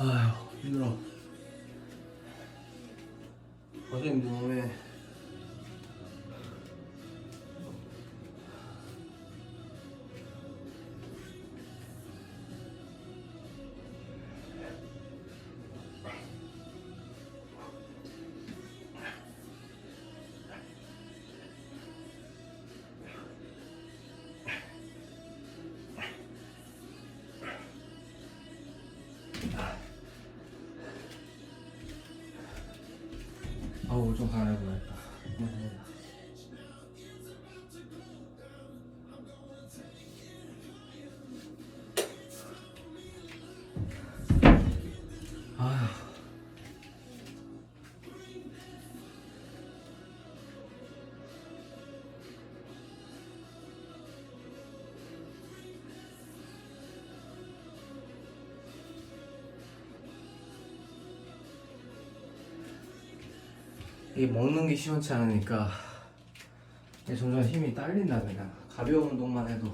아휴 힘들어. 어제 힘들어 아우 좀 강하게 보냈다. 아휴 이게 먹는 게 시원치 않으니까 점점 힘이 딸린다 그냥. 가벼운 운동만 해도.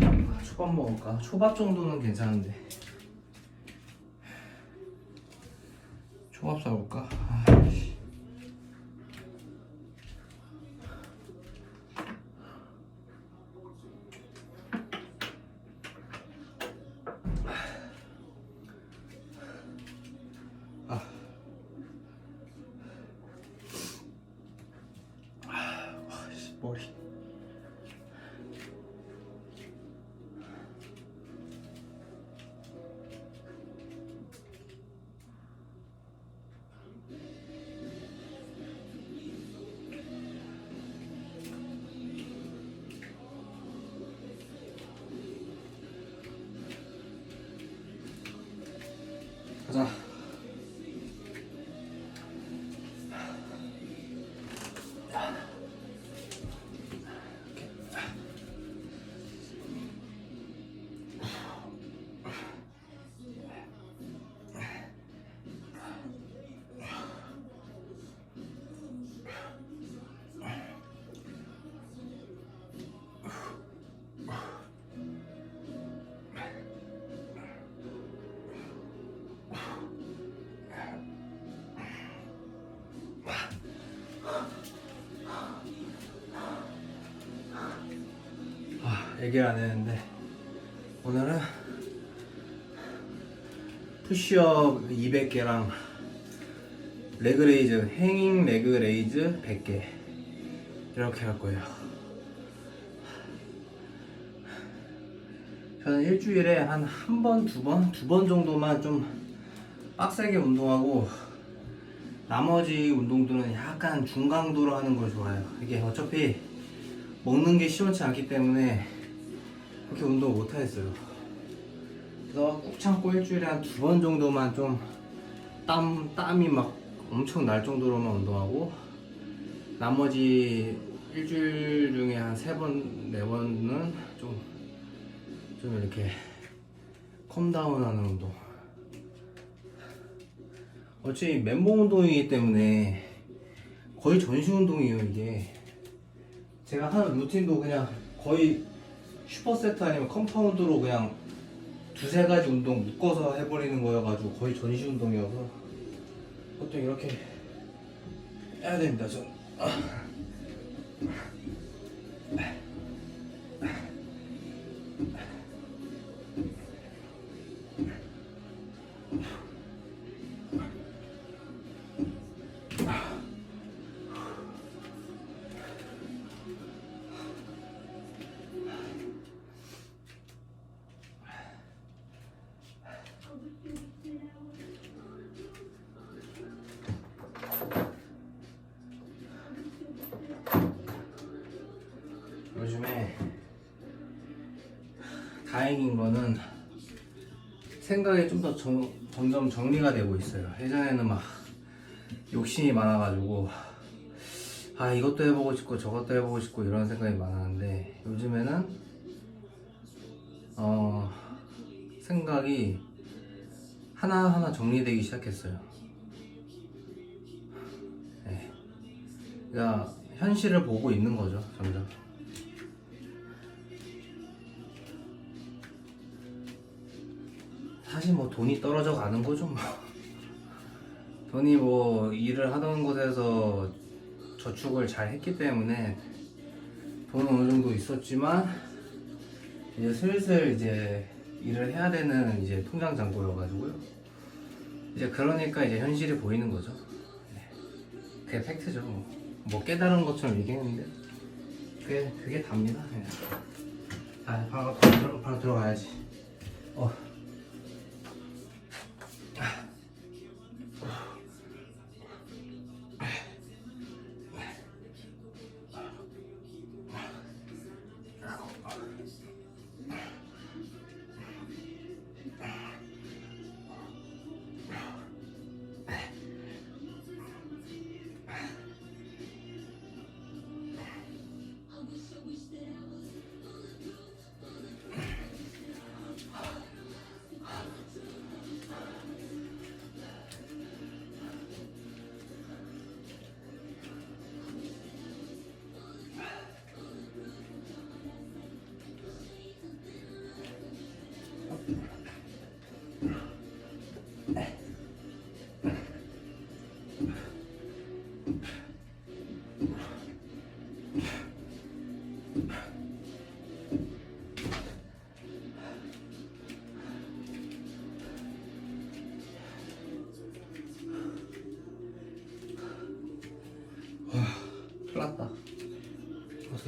아, 초밥 먹을까? 초밥 정도는 괜찮은데 얘기를 안 했는데 오늘은 푸시업 200개랑 레그레이즈 행잉 레그레이즈 100개 이렇게 할 거예요. 저는 일주일에 한 한 번, 두 번, 두 번 정도만 좀 빡세게 운동하고 나머지 운동들은 약간 중강도로 하는 걸 좋아해요. 이게 어차피 먹는 게 시원치 않기 때문에 그렇게 운동 못 하겠어요. 그래서 꾹 참고 일주일에 한 두 번 정도만 좀 땀, 땀이 막 엄청 날 정도로만 운동하고 나머지 일주일 중에 한 세 번, 네 번은 좀, 좀 이렇게 컴다운 하는 운동. 어차피 멘붕 운동이기 때문에 거의 전신 운동이에요, 이게. 제가 하는 루틴도 그냥 거의 슈퍼세트 아니면 컴파운드로 그냥 두세 가지 운동 묶어서 해버리는 거여가지고 거의 전신 운동이어서 보통 이렇게 해야 됩니다, 전. 다행인 거는 생각이 좀 더 점점 정리가 되고 있어요. 예전에는 막 욕심이 많아가지고 아 이것도 해보고 싶고 저것도 해보고 싶고 이런 생각이 많았는데 요즘에는 어 생각이 하나하나 정리되기 시작했어요. 네. 그러니까 현실을 보고 있는 거죠 점점 사실 뭐 돈이 떨어져 가는 거죠 뭐 돈이 뭐 일을 하던 곳에서 저축을 잘 했기 때문에 돈은 어느 정도 있었지만 이제 슬슬 이제 일을 해야 되는 이제 통장 잔고여가지고요. 이제 그러니까 이제 현실이 보이는 거죠. 네. 그게 팩트죠. 뭐, 뭐 깨달은 것처럼 얘기했는데 그게 그게 답니다. 네. 아 바로 바로, 바로 들어가야지.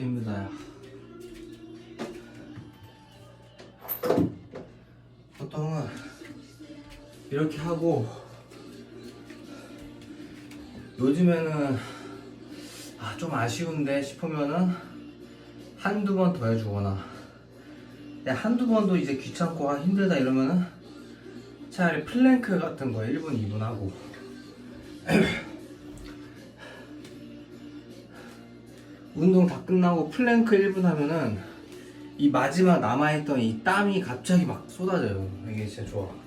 힘들다, 야. 보통은 이렇게 하고 요즘에는 아, 좀 아쉬운데 싶으면은 한두 번 더 해주거나 근데 한두 번도 이제 귀찮고 아, 힘들다 이러면은 차라리 플랭크 같은 거 1분, 2분 하고 운동 다 끝나고 플랭크 1분 하면은 이 마지막 남아있던 이 땀이 갑자기 막 쏟아져요. 이게 진짜 좋아.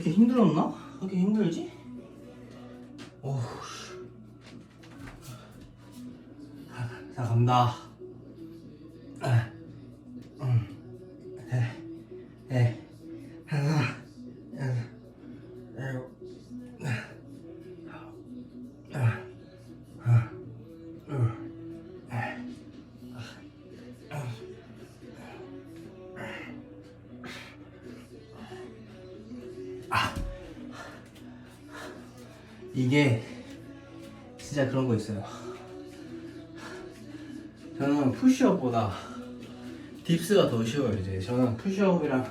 이 이렇게 힘들었나? 하기 힘들지? 오우 씨. 자, 자 간다. 딥스가 더 쉬워요. 이제 저는 푸시업이랑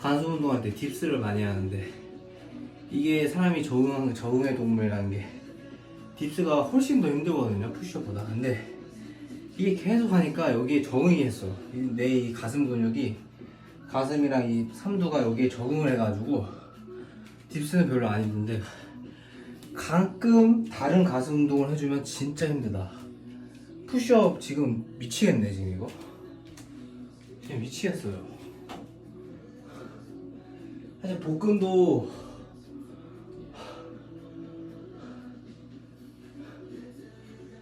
관수 운동할 때 딥스를 많이 하는데 이게 사람이 적응 적응의 동물이라는 게 딥스가 훨씬 더 힘들거든요. 푸시업보다. 근데 이게 계속 하니까 여기에 적응이 했어. 내 이 가슴 근육이 가슴이랑 이 삼두가 여기에 적응을 해가지고 딥스는 별로 안 힘든데 가끔 다른 가슴 운동을 해주면 진짜 힘들다. 푸시업 지금 미치겠네 지금 이거. 지금 미치겠어요. 사실 복근도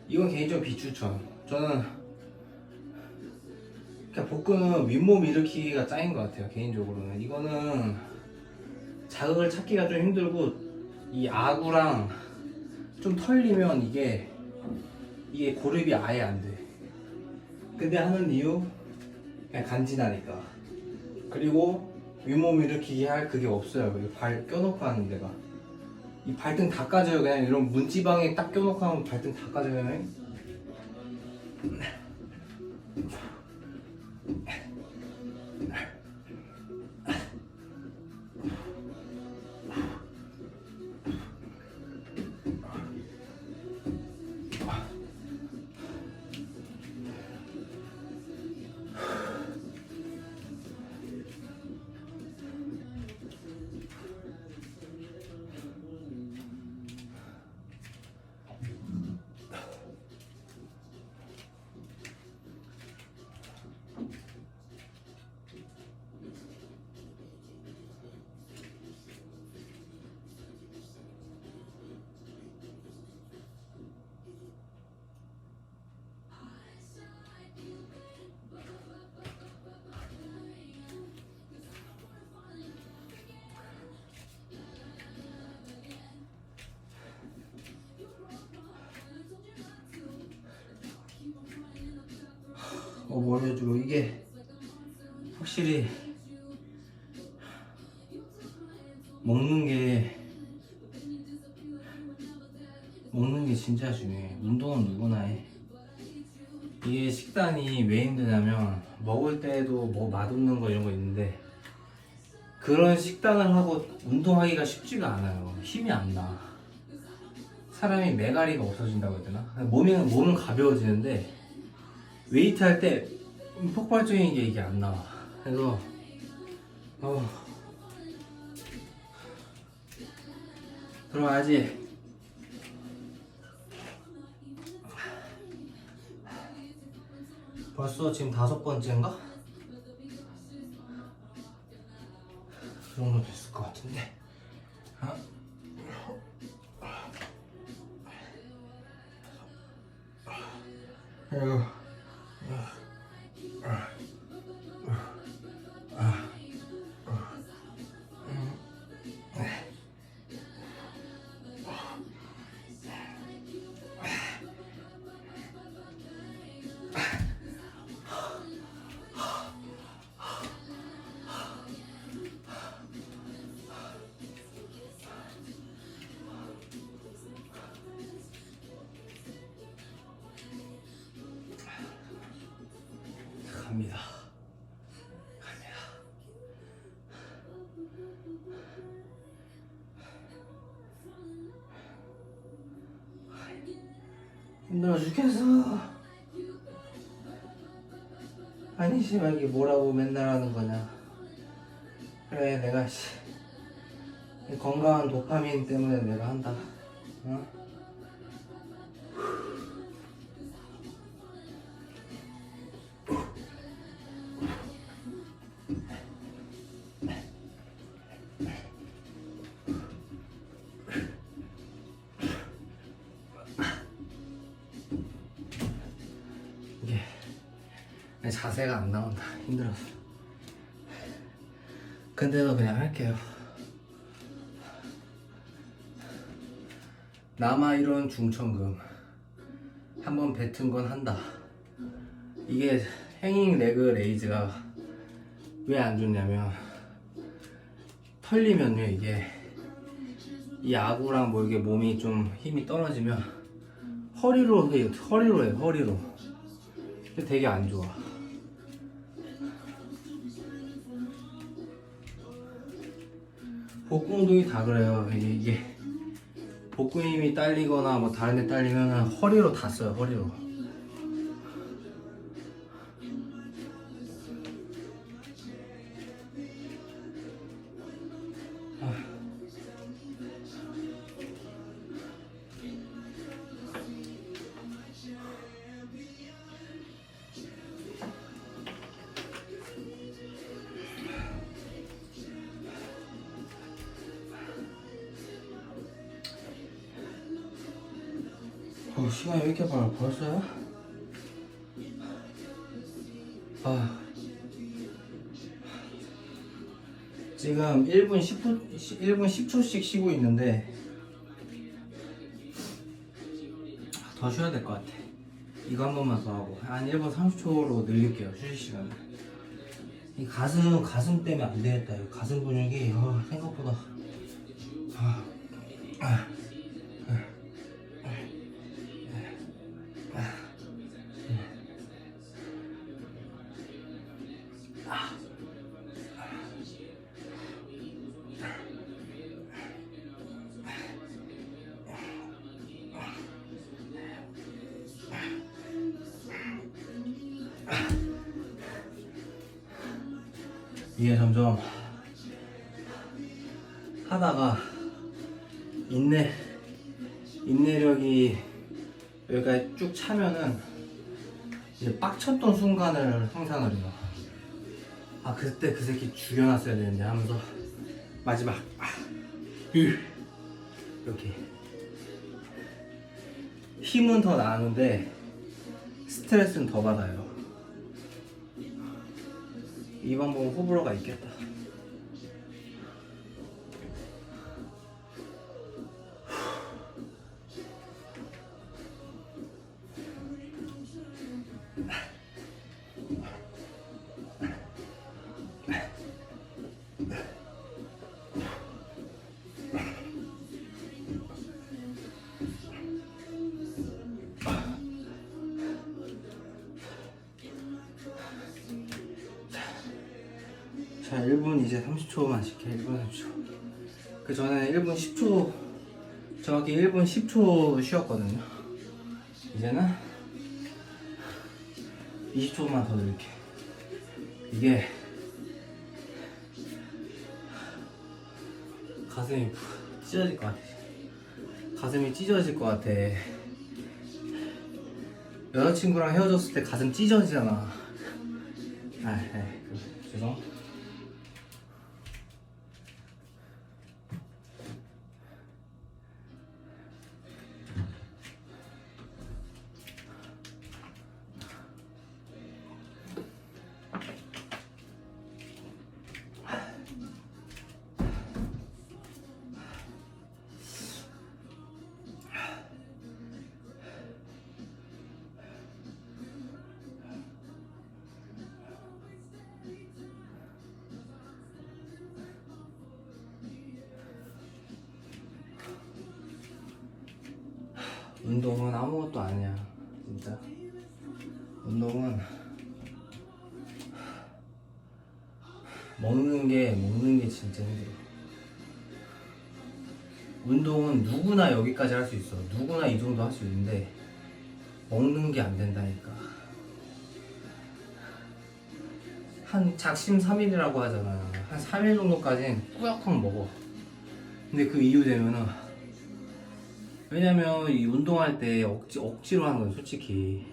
이건 개인적으로 비추천. 저는 그냥 복근은 윗몸 일으키기가 짱인 것 같아요 개인적으로는. 이거는 자극을 찾기가 좀 힘들고 이 아구랑 좀 털리면 이게 이게 고립이 아예 안 돼. 근데 하는 이유 그냥 간지나니까. 그리고 윗몸 일으키기 할 그게 없어요. 발 껴놓고 하는 데가. 이 발등 다 까져요. 그냥 이런 문지방에 딱 껴놓고 하면 발등 다 까져요. 어, 뭘 해주고 이게 확실히 먹는 게 먹는 게 진짜 중요해. 운동은 누구나 해. 이게 식단이 왜 힘드냐면 먹을 때도 뭐 맛없는 거 이런 거 있는데 그런 식단을 하고 운동하기가 쉽지가 않아요. 힘이 안 나. 사람이 메가리가 없어진다고 해야 되나? 몸이, 몸은 가벼워지는데 웨이트 할 때 폭발적인 게 이게 안 나와. 그래서 어 들어가야지. 벌써 지금 다섯 번째인가? 그 정도 됐을 것 같은데. 어? 아이고. 힘들어 죽겠어. 아니 이게 뭐라고 맨날 하는 거냐. 그래 내가 씨이 건강한 도파민 때문에 내가 한다. 어? 자세가 안 나온다. 힘들어서 근데도 그냥 할게요. 남아 이런 중천금 한 번 뱉은 건 한다. 이게 행잉 레그 레이즈가 왜 안 좋냐면 털리면요 이게 이 아구랑 뭐 이게 몸이 좀 힘이 떨어지면 허리로 해 허리로 해 허리로. 되게 안 좋아. 복부 운동이 다 그래요. 이게, 복부 힘이 딸리거나 뭐 다른 데 딸리면 허리로 다 써요. 허리로. 벌써요? 아. 지금 1분 10분, 1분 10초씩 쉬고 있는데, 더 쉬어야 될 것 같아. 이거 한 번만 더 하고, 한 1분 30초로 늘릴게요, 휴식 시간을. 이 가슴, 가슴 때문에 안 되겠다. 이 가슴 근육이, 어, 생각보다. 아, 아. 순간을 상상을 해요. 아 그때 그 새끼 죽여놨어야 되는데 하면서 마지막 아, 으, 이렇게 힘은 더 나는데 스트레스는 더 받아요. 이 방법은 호불호가 있겠다. 그 전에 1분 10초 정확히 1분 10초 쉬었거든요. 이제는 20초만 더 늘게 이게 가슴이 찢어질 것 같아 가슴이 찢어질 것 같아. 여자친구랑 헤어졌을 때 가슴 찢어지잖아. 아, 네. 그, 죄송 운동은 아무것도 아니야 진짜. 운동은 먹는 게 먹는 게 진짜 힘들어. 운동은 누구나 여기까지 할 수 있어. 누구나 이 정도 할 수 있는데 먹는 게 안 된다니까. 한 작심 3일이라고 하잖아. 한 3일 정도까지는 꾸역하고 먹어. 근데 그 이후 되면은 왜냐면 이 운동할 때 억지, 억지로 하는 거예요 솔직히.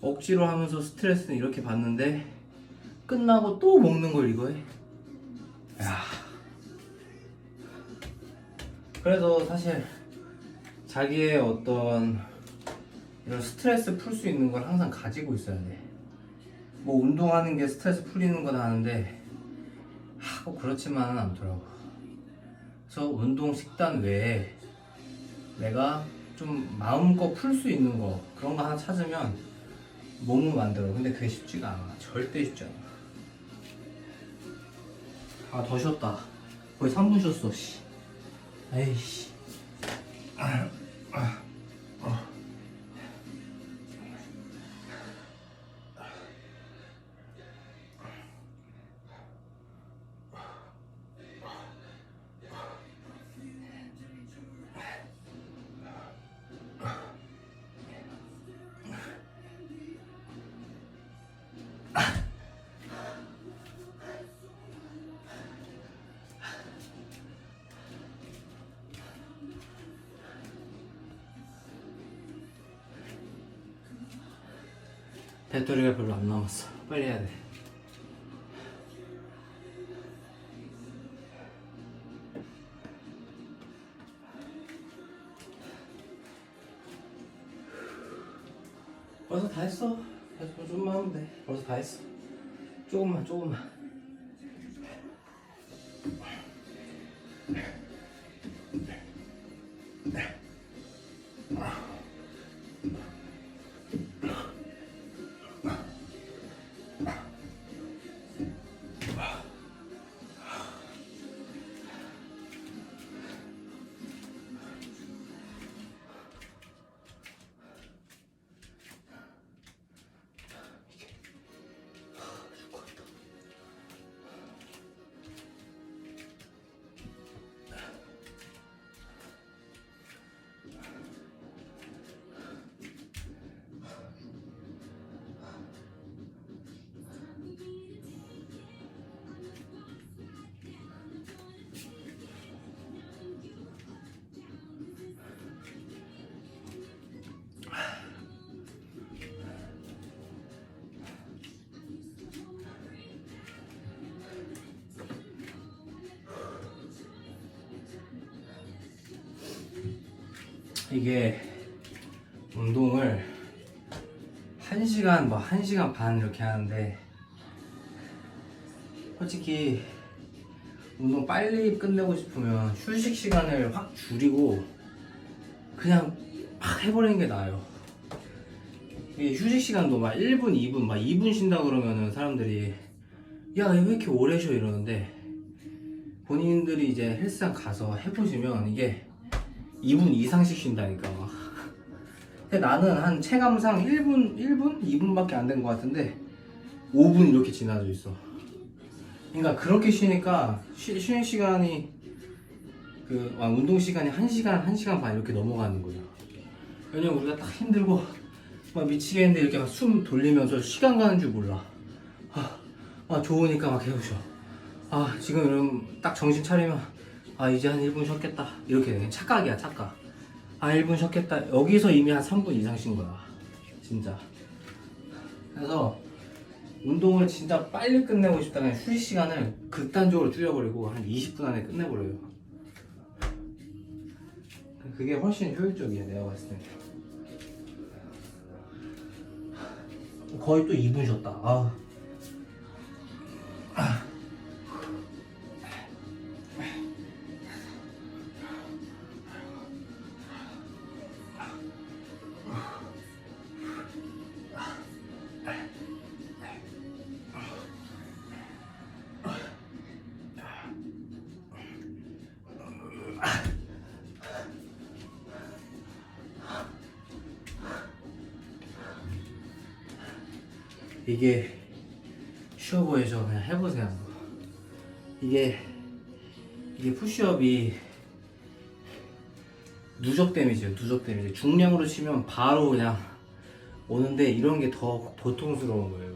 억지로 하면서 스트레스는 이렇게 받는데 끝나고 또 먹는 걸 이거 해? 야. 그래서 사실 자기의 어떤 이런 스트레스 풀 수 있는 걸 항상 가지고 있어야 돼 뭐 운동하는 게 스트레스 풀리는 건 아는데 하고 그렇지만은 않더라고. 그래서 운동 식단 외에 내가 좀 마음껏 풀 수 있는 거 그런 거 하나 찾으면 몸을 만들어. 근데 그게 쉽지가 않아. 절대 쉽지 않아. 아 더 쉬었다. 거의 3분 쉬었어 씨. 에이씨 배터리가 별로 안 남았어. 빨리 해야 돼. 벌써 다 했어? 벌써 좀만 하면 돼. 벌써 다 했어. 조금만 조금만 이게 운동을 1시간 뭐 1시간 반 이렇게 하는데 솔직히 운동 빨리 끝내고 싶으면 휴식 시간을 확 줄이고 그냥 막 해버리는 게 나아요. 이게 휴식 시간도 막 1분, 2분, 막 2분 쉰다 그러면은 사람들이 야, 왜 이렇게 오래 쉬어? 이러는데 본인들이 이제 헬스장 가서 해보시면 이게 2분 이상씩 쉰다니까 막. 근데 나는 한 체감상 1분, 1분? 2분밖에 안 된 것 같은데 5분 이렇게 지나져 있어 그러니까 그렇게 쉬니까 쉬, 쉬는 시간이 그 아, 운동 시간이 1시간, 1시간 반 이렇게 넘어가는 거예요. 왜냐면 우리가 딱 힘들고 막 미치겠는데 이렇게 막 숨 돌리면서 시간 가는 줄 몰라. 아, 아 좋으니까 막 해보셔. 아 지금 이러면 딱 정신 차리면 아 이제 한 1분 쉬었겠다 이렇게 돼. 착각이야 착각. 아 1분 쉬었겠다. 여기서 이미 한 3분 이상 쉰 거야. 진짜. 그래서 운동을 진짜 빨리 끝내고 싶다면 휴식 시간을 극단적으로 줄여버리고 한 20분 안에 끝내버려요. 그게 훨씬 효율적이에요, 내가 봤을 때. 거의 또 2분 쉬었다. 아. 이게 쉬워 보이죠? 그냥 해보세요. 이게 이게 푸시업이 누적 데미지예요. 누적 데미지. 중량으로 치면 바로 그냥 오는데 이런 게 더 고통스러운 거예요.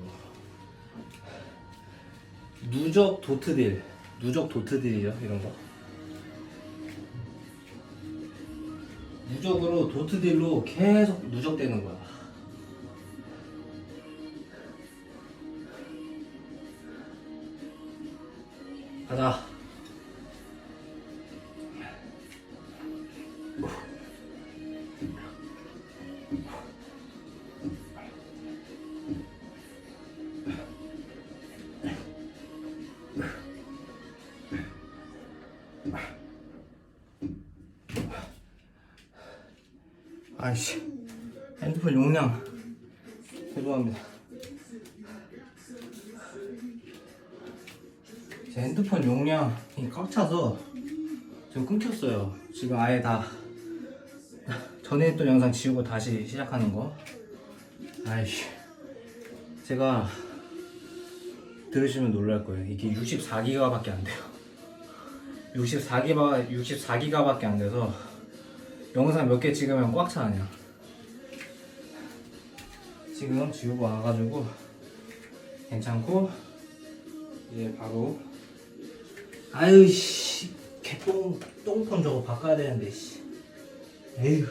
누적 도트딜, 누적 도트딜이죠. 이런 거. 누적으로 도트딜로 계속 누적되는 거야. 자. 지금 아예 다 전에 했던 영상 지우고 다시 시작하는 거. 아이씨. 제가 들으시면 놀랄 거예요. 이게 64기가 밖에 안 돼요. 64기가 64기가 밖에 안 돼서 영상 몇 개 찍으면 꽉차 그냥. 지금 지우고 와가지고 괜찮고 이제 바로. 아유 씨 개똥 똥폰 저거 바꿔야 되는데 씨. 에휴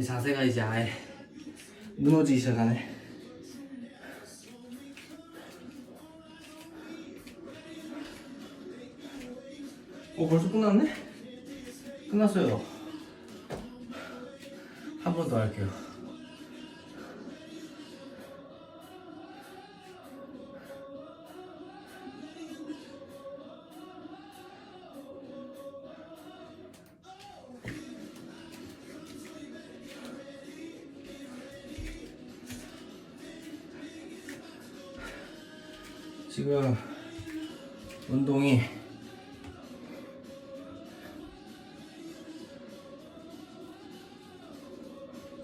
자세가 이제 아예 무너지기 시작하네. 어 벌써 끝났네? 끝났어요. 한 번 더 할게요. 지금 운동이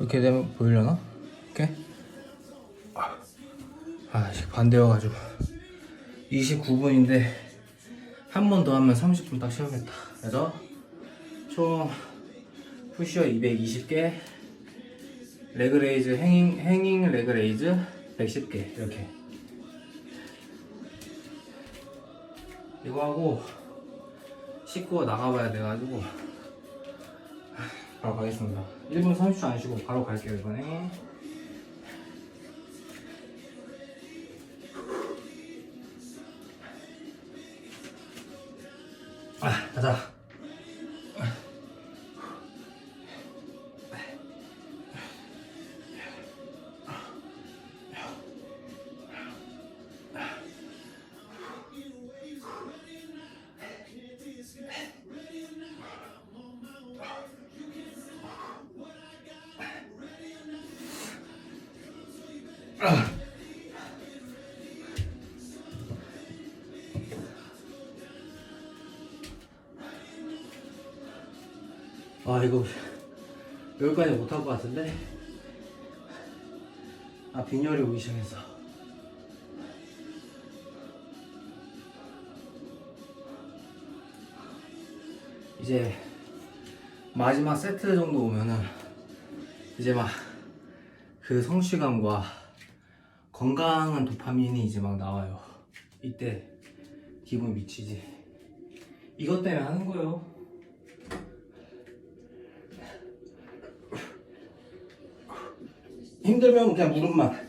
이렇게 되면 보이려나? 이렇게? 아, 지금 반대여가지고 29분인데 한 번 더 하면 30분 딱 채우겠다. 그래서 총 푸시업 220개, 레그레이즈 행잉 행잉 레그레이즈 110개 이렇게. 이거 하고 씻고 나가봐야 돼가지고 바로 가겠습니다. 1분 30초 안 쉬고 바로 갈게요 이번에. 아 이거 여기까지 못할 것 같은데? 아 빈혈이 오기 시작했어. 이제 마지막 세트 정도 오면은 이제 막 그 성취감과 건강한 도파민이 이제 막 나와요. 이때 기분 미치지. 이것 때문에 하는 거예요 힘들면 그냥 무릎만.